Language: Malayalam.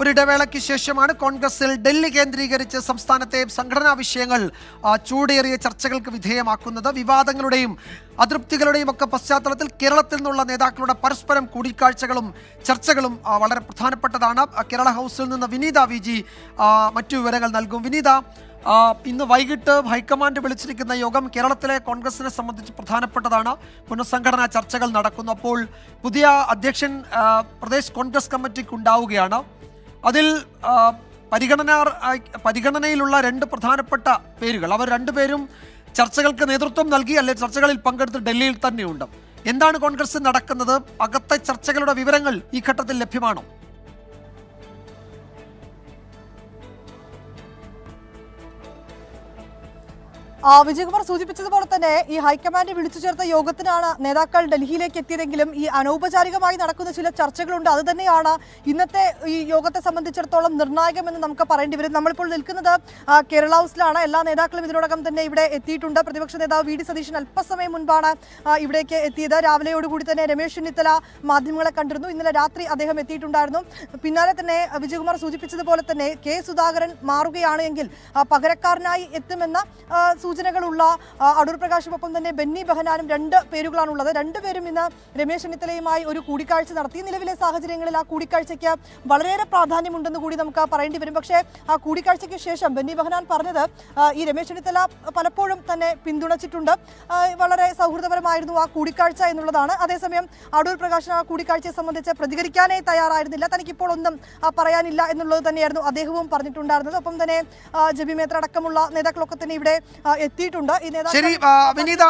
ഒരു ഇടവേളയ്ക്ക് ശേഷമാണ് കോൺഗ്രസിൽ ഡൽഹി കേന്ദ്രീകരിച്ച് സംസ്ഥാനത്തെ സംഘടനാ വിഷയങ്ങൾ ചൂടേറിയ ചർച്ചകൾക്ക് വിധേയമാക്കുന്നത് വിവാദങ്ങളുടെയും അതൃപ്തികളുടെയും ഒക്കെ പശ്ചാത്തലത്തിൽ കേരളത്തിൽ നിന്നുള്ള നേതാക്കളുടെ പരസ്പരം കൂടിക്കാഴ്ചകളും ചർച്ചകളും വളരെ പ്രധാനപ്പെട്ടതാണ്. കേരള ഹൗസിൽ നിന്ന് വിനീത വി ജി മറ്റു വിവരങ്ങൾ നൽകും. വിനീത ഇന്ന് വൈകിട്ട് ഹൈക്കമാൻഡ് വിളിച്ചിരിക്കുന്ന യോഗം കേരളത്തിലെ കോൺഗ്രസിനെ സംബന്ധിച്ച് പ്രധാനപ്പെട്ടതാണ്. പുനഃസംഘടനാ ചർച്ചകൾ നടക്കുന്നു. അപ്പോൾ പുതിയ അധ്യക്ഷൻ പ്രദേശ് കോൺഗ്രസ് കമ്മിറ്റിക്ക് ഉണ്ടാവുകയാണ്. അതിൽ പരിഗണന പരിഗണനയിലുള്ള രണ്ട് പ്രധാനപ്പെട്ട പേരുകൾ. അവർ രണ്ടുപേരും ചർച്ചകൾക്ക് നേതൃത്വം നൽകി അല്ലെ ചർച്ചകളിൽ പങ്കെടുത്ത് ഡൽഹിയിൽ തന്നെയുണ്ട്. എന്താണ് കോൺഗ്രസ് നടക്കുന്നത്? അകത്തെ ചർച്ചകളുടെ വിവരങ്ങൾ ഈ ഘട്ടത്തിൽ ലഭ്യമാണോ? വിജയകുമാർ സൂചിപ്പിച്ചതുപോലെ തന്നെ ഈ ഹൈക്കമാൻഡ് വിളിച്ചു ചേർത്ത യോഗത്തിനാണ് നേതാക്കൾ ഡൽഹിയിലേക്ക് എത്തിയതെങ്കിലും ഈ അനൗപചാരികമായി നടക്കുന്ന ചില ചർച്ചകളുണ്ട്. അത് തന്നെയാണ് ഇന്നത്തെ ഈ യോഗത്തെ സംബന്ധിച്ചിടത്തോളം നിർണായകമെന്ന് നമുക്ക് പറയേണ്ടി വരും. നമ്മളിപ്പോൾ നിൽക്കുന്നത് കേരള ഹൗസിലാണ്. എല്ലാ നേതാക്കളും ഇതിനോടകം തന്നെ ഇവിടെ എത്തിയിട്ടുണ്ട്. പ്രതിപക്ഷ നേതാവ് വി ഡി സതീശൻ അല്പസമയം മുൻപാണ് ഇവിടേക്ക് എത്തിയത്. രാവിലെയോടുകൂടി തന്നെ രമേശ് ചെന്നിത്തല മാധ്യമങ്ങളെ കണ്ടിരുന്നു. ഇന്നലെ രാത്രി അദ്ദേഹം എത്തിയിട്ടുണ്ടായിരുന്നു. പിന്നാലെ തന്നെ വിജയകുമാർ സൂചിപ്പിച്ചതുപോലെ തന്നെ കെ സുധാകരൻ മാറുകയാണ് എങ്കിൽ പകരക്കാരനായി എത്തുമെന്ന സൂചനകളുള്ള അടൂർ പ്രകാശിനൊപ്പം തന്നെ ബെന്നി ബെഹനാനും രണ്ട് പേരുകളാണുള്ളത്. രണ്ടുപേരും ഇന്ന് രമേശ് ചെന്നിത്തലയുമായി ഒരു കൂടിക്കാഴ്ച നടത്തി. നിലവിലെ സാഹചര്യങ്ങളിൽ ആ കൂടിക്കാഴ്ചയ്ക്ക് വളരെയേറെ പ്രാധാന്യമുണ്ടെന്ന് കൂടി നമുക്ക് പറയേണ്ടി വരും. പക്ഷേ ആ കൂടിക്കാഴ്ചയ്ക്ക് ശേഷം ബെന്നി ബെഹനാൻ പറഞ്ഞത് ഈ രമേശ് ചെന്നിത്തല പലപ്പോഴും തന്നെ പിന്തുണച്ചിട്ടുണ്ട്. വളരെ സൗഹൃദപരമായിരുന്നു ആ കൂടിക്കാഴ്ച എന്നുള്ളതാണ്. അതേസമയം അടൂർ പ്രകാശൻ ആ കൂടിക്കാഴ്ചയെ സംബന്ധിച്ച് പ്രതികരിക്കാനേ തയ്യാറായിരുന്നില്ല. തനിക്കിപ്പോൾ ഒന്നും പറയാനില്ല എന്നുള്ളത് തന്നെയായിരുന്നു അദ്ദേഹവും പറഞ്ഞിട്ടുണ്ടായിരുന്നത്. ഒപ്പം തന്നെ ജബി മേത്ര അടക്കമുള്ള നേതാക്കളൊക്കെ തന്നെ ഇവിടെ എത്തിയിട്ടുണ്ട്. ഈ ശരി നേതാക്കൾ ആ, വിനീത